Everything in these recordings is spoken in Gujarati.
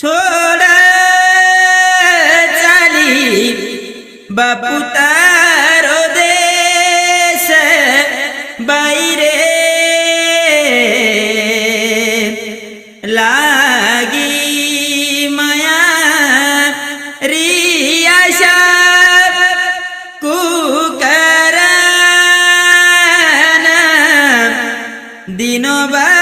छोड़े चली बापू तारो देश বাইরে লাগি মায়া রিয়াশা কুকরানা দিনবা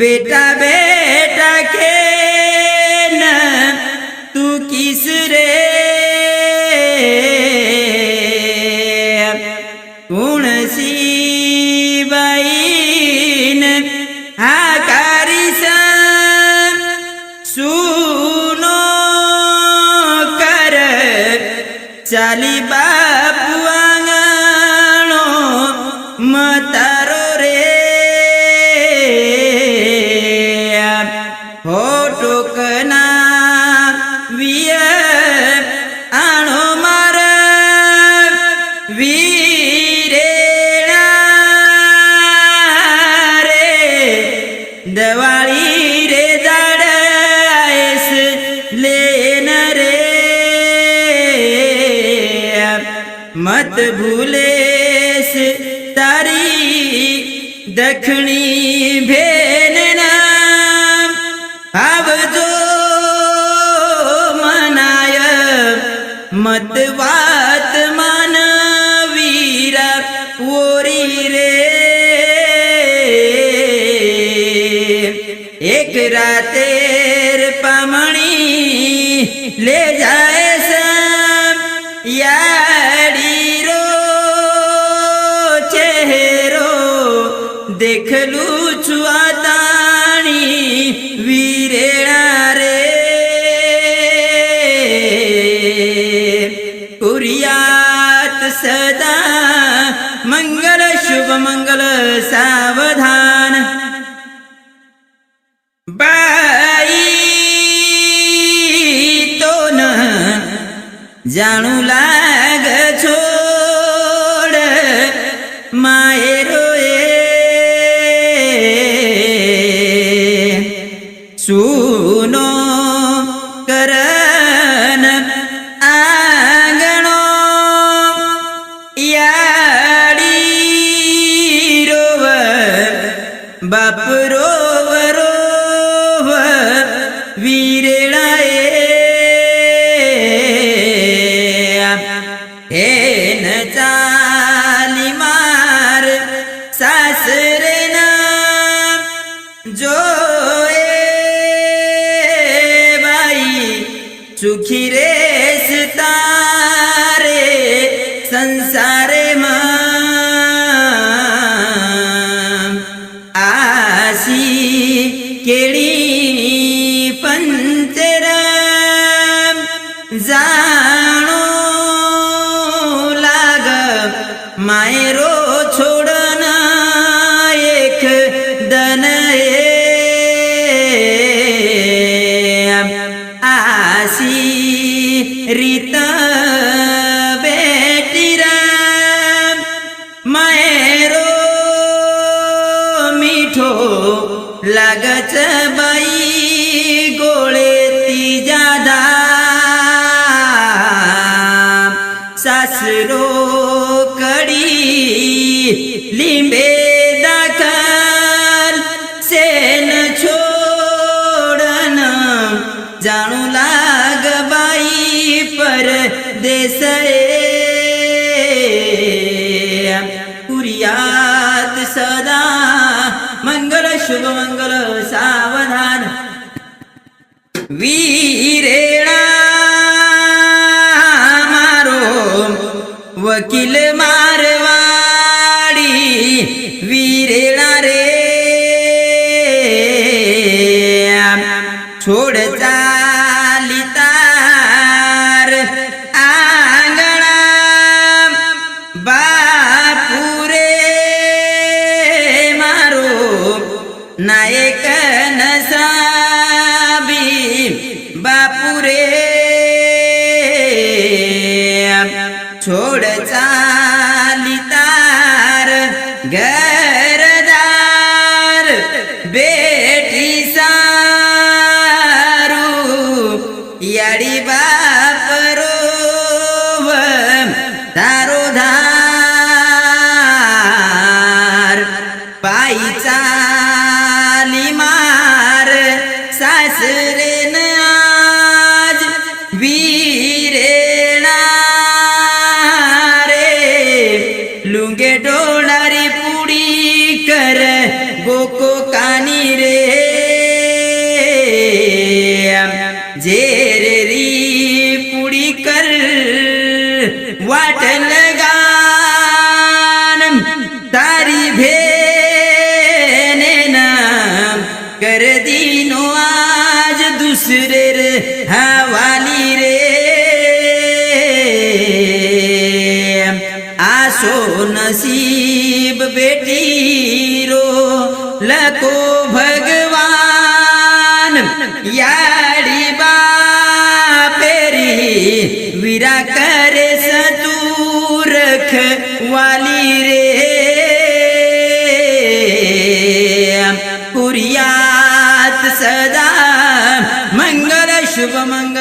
બેટા બેટા કે ના તું કિસ રે ગુણસીબાઈને હાકારી સુનો કર ચાલી બાપુ મત ભૂલે તારી દખણી ભેન નામ આવજો મનાય મત વાત મન વીરા ઓરી રે. એક રાતે પામણી લે જાય યાડી દેખલું છું આ તાણી વીરેણા રે કુરિયાત સદા મંગલ શુભ મંગલ સાવધાન બાઈ તો સુખી રે તારે સંસારે માં. આસી લાગચ ભાઈ ગોળે ત્રીજા ધામ સાસરો કડી લીંબે દાખલ સેન છોડન જાણું લાગ ભાઈ પર દેશે શુભ મંગલ સાવધાન વીરેણા મારો વકીલ મારવાડી વીરેણા રે છોડ ઘરદાર બેટી સારું યાડી બાપરો તારો ધાર પાઈ ચાલી માર સાસરે આજ વીરેણા જેર પૂરી કર વાટ લગાન તારી ભેને નામ કર દીનો આજ દુસરે રે હવાલી રે. આસો નસીબ બેટી રો લકો ભગવાન યાડી સતુરખ વાલી રે પુરિયાત સદા મંગલ શુભ મંગલ